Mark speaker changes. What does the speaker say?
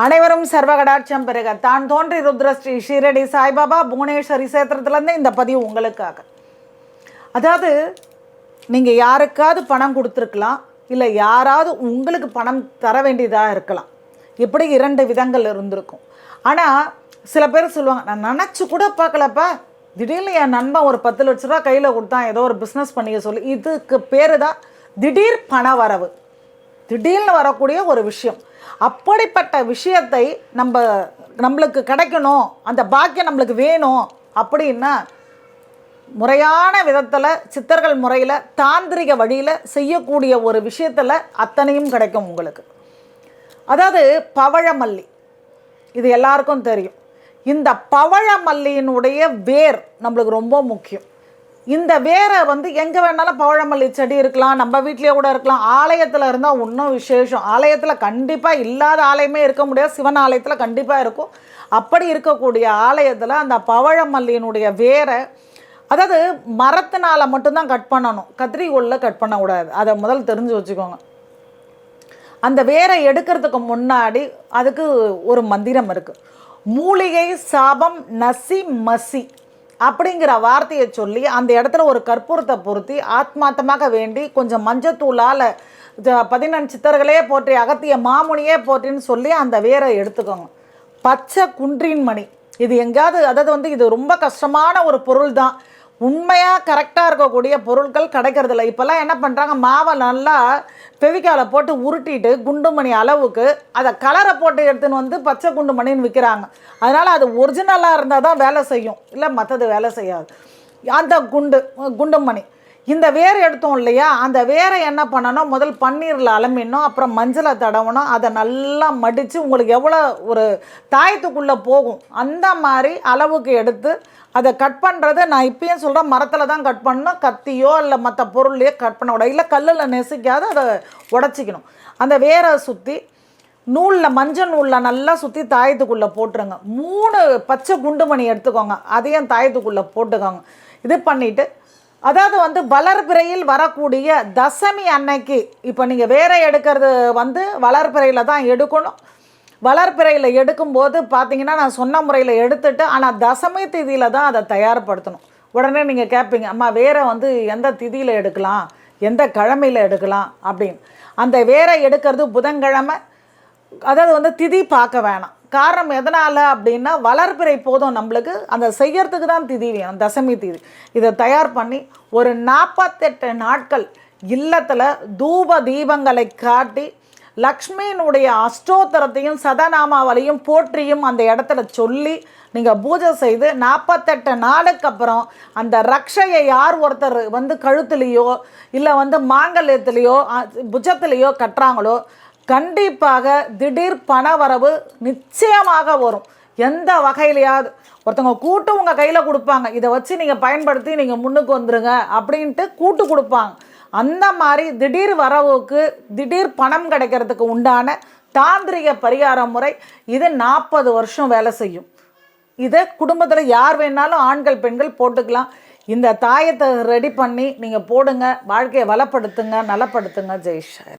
Speaker 1: அனைவரும் சர்வகடாட்சம் பெருக தான் தோன்றி ருத்ரஸ்ரீ ஷீரடி சாய்பாபா புவனேஸ்வரி சேத்திரத்துலேருந்து இந்த பதிவு உங்களுக்காக. அதாவது நீங்கள் யாருக்காவது பணம் கொடுத்துருக்கலாம் இல்லை யாராவது உங்களுக்கு பணம் தர வேண்டியதாக இருக்கலாம். இப்படி இரண்டு விதங்கள் இருந்திருக்கும். ஆனால் சில பேர் சொல்லுவாங்க நான் நினச்சி கூட பார்க்கலப்பா. திடீர்னு என் நண்பன் ஒரு பத்து லட்ச ரூபா கையில் கொடுத்தான் ஏதோ ஒரு பிஸ்னஸ் பண்ணிக்க சொல்லி இதுக்கு பேர் தான் திடீர் பண வரவு. திடீர்னு வரக்கூடிய ஒரு விஷயம். அப்படிப்பட்ட விஷயத்தை நம்ம நம்மளுக்கு கிடைக்கணும் அந்த பாக்கியம் நம்மளுக்கு வேணும் அப்படின்னா முறையான விதத்தில் சித்தர்கள் முறையில் தாந்திரிக வழியில் செய்யக்கூடிய ஒரு விஷயத்தில் அத்தனையும் கிடைக்கும் உங்களுக்கு. அதாவது பவழமல்லி. இது எல்லாருக்கும் தெரியும். இந்த பவழமல்லியினுடைய வேர் நம்மளுக்கு ரொம்ப முக்கியம். இந்த வேரை வந்து எங்கே வேணாலும் பவழமல்லி செடி இருக்கலாம் நம்ம வீட்லேயே கூட இருக்கலாம். ஆலயத்தில் இருந்தால் இன்னும் விசேஷம். ஆலயத்தில் கண்டிப்பாக இல்லாத ஆலயமே இருக்க முடியாது. சிவன் ஆலயத்தில் கண்டிப்பாக இருக்கும். அப்படி இருக்கக்கூடிய ஆலயத்தில் அந்த பவழமல்லியினுடைய வேரை அதாவது மரத்தினால் மட்டும்தான் கட் பண்ணணும். கத்திரிக்கோலில் கட் பண்ணக்கூடாது அதை முதல் தெரிஞ்சு வச்சுக்கோங்க. அந்த வேரை எடுக்கிறதுக்கு முன்னாடி அதுக்கு ஒரு மந்திரம் இருக்குது மூலிகை சாபம் நசி மசி. அப்படிங்கிற வார்த்தையை சொல்லி அந்த இடத்துல ஒரு கற்பூரத்தை பொருத்தி ஆத்மாத்தமாக வேண்டி கொஞ்சம் மஞ்சத்தூளால் பதினஞ்சு சித்தர்களே போற்றி அகத்திய மாமுனியே போற்றின்னு சொல்லி அந்த வேரை எடுத்துக்கோங்க. பச்சை குன்றின் மணி. இது எங்கேயாவது அதாவது வந்து இது ரொம்ப கஷ்டமான ஒரு பொருள் தான் உண்மையாக கரெக்டாக இருக்கக்கூடிய பொருட்கள் கிடைக்கிறதில்ல. இப்போல்லாம் என்ன பண்ணுறாங்க மாவை நல்லா ஃபெவிக்கால போட்டு உருட்டிட்டு குண்டுமணி அளவுக்கு அதை கலரை போட்டு எடுத்துன்னு வந்து பச்சை குண்டுமணின்னு விற்கிறாங்க அதனால் அது ஒரிஜினலாக இருந்தால் தான் வேலை செய்யும். இல்லை மற்றது வேலை செய்யாது. அந்த குண்டு குண்டுமணி. இந்த வேர் எடுத்தோம் இல்லையா? அந்த வேரை என்ன பண்ணணும்? முதல் பன்னீரில் அலம்பிடணும் அப்புறம் மஞ்சளை தடவணும் அதை நல்லா மடித்து உங்களுக்கு எவ்வளோ ஒரு தாயத்துக்குள்ளே போகும். அந்த மாதிரி அளவுக்கு எடுத்து அதை கட் பண்ணுறது நான் இப்பயும் சொல்கிறேன் மரத்தில் தான் கட் பண்ணணும். கத்தியோ இல்லை மற்ற பொருள்லையோ கட் பண்ண விட இல்லை கல்லில் நெசிக்காது அதை உடச்சிக்கணும். அந்த வேரை சுற்றி நூலில் மஞ்சள் நூலில் நல்லா சுற்றி தாயத்துக்குள்ளே போட்டுருங்க. மூணு பச்சை குண்டுமணி எடுத்துக்கோங்க. அதையும் தாயத்துக்குள்ளே போட்டுக்கோங்க. இது பண்ணிவிட்டு அதாவது வந்து வளர்பிறையில் வரக்கூடிய தசமி அன்னைக்கு இப்போ நீங்கள் வேற எடுக்கிறது வந்து வளர்பிறையில் தான் எடுக்கணும். வளர்பிறையில் எடுக்கும்போது பார்த்தீங்கன்னா நான் சொன்ன முறையில் எடுத்துட்டு ஆனால் தசமி திதியில் தான் அதை தயார்படுத்தணும். உடனே நீங்கள் கேட்பீங்க அம்மா வேற வந்து எந்த திதியில் எடுக்கலாம்? எந்த கிழமையில் எடுக்கலாம்? அப்படின்னு. அந்த வேற எடுக்கிறது புதன்கிழமை அதாவது வந்து திதி பார்க்க வேணாம். காரணம் எதனால் அப்படின்னா வளர்பிறை போதும் நம்மளுக்கு அந்த செய்யறதுக்கு தான் திதி வேணும் தசமி திதி. இதை தயார் பண்ணி ஒரு நாற்பத்தெட்டு நாட்கள் இல்லத்தில் தூப தீபங்களை காட்டி லக்ஷ்மியினுடைய அஷ்டோத்தரத்தையும் சதநாமாவலையும் போற்றியும் அந்த இடத்துல சொல்லி நீங்கள் பூஜை செய்து நாற்பத்தெட்டு நாளுக்கு அப்புறம் அந்த ரக்ஷையை யார் ஒருத்தர் வந்து கழுத்துலேயோ இல்லை வந்து மாங்கல்யத்துலேயோ புஜத்துலேயோ கட்டுறாங்களோ கண்டிப்பாக திடீர் பண வரவு நிச்சயமாக வரும். எந்த வகையிலையாவது. ஒருத்தவங்க கூட்டு உங்கள் கையில் கொடுப்பாங்க. இதை வச்சு நீங்கள் பயன்படுத்தி நீங்கள் முன்னுக்கு வந்துடுங்க அப்படின்ட்டு கூட்டு கொடுப்பாங்க. அந்த மாதிரி திடீர் வரவுக்கு திடீர் பணம் கிடைக்கிறதுக்கு உண்டான தாந்திரிக பரிகார முறை இது நாற்பது வருஷம் வேலை செய்யும். இதை குடும்பத்தில் யார் வேணாலும் ஆண்கள் பெண்கள் போட்டுக்கலாம். இந்த தாயத்தை ரெடி பண்ணி நீங்கள் போடுங்க. வாழ்க்கையை வளப்படுத்துங்க நலப்படுத்துங்க. ஜெய்ஷர்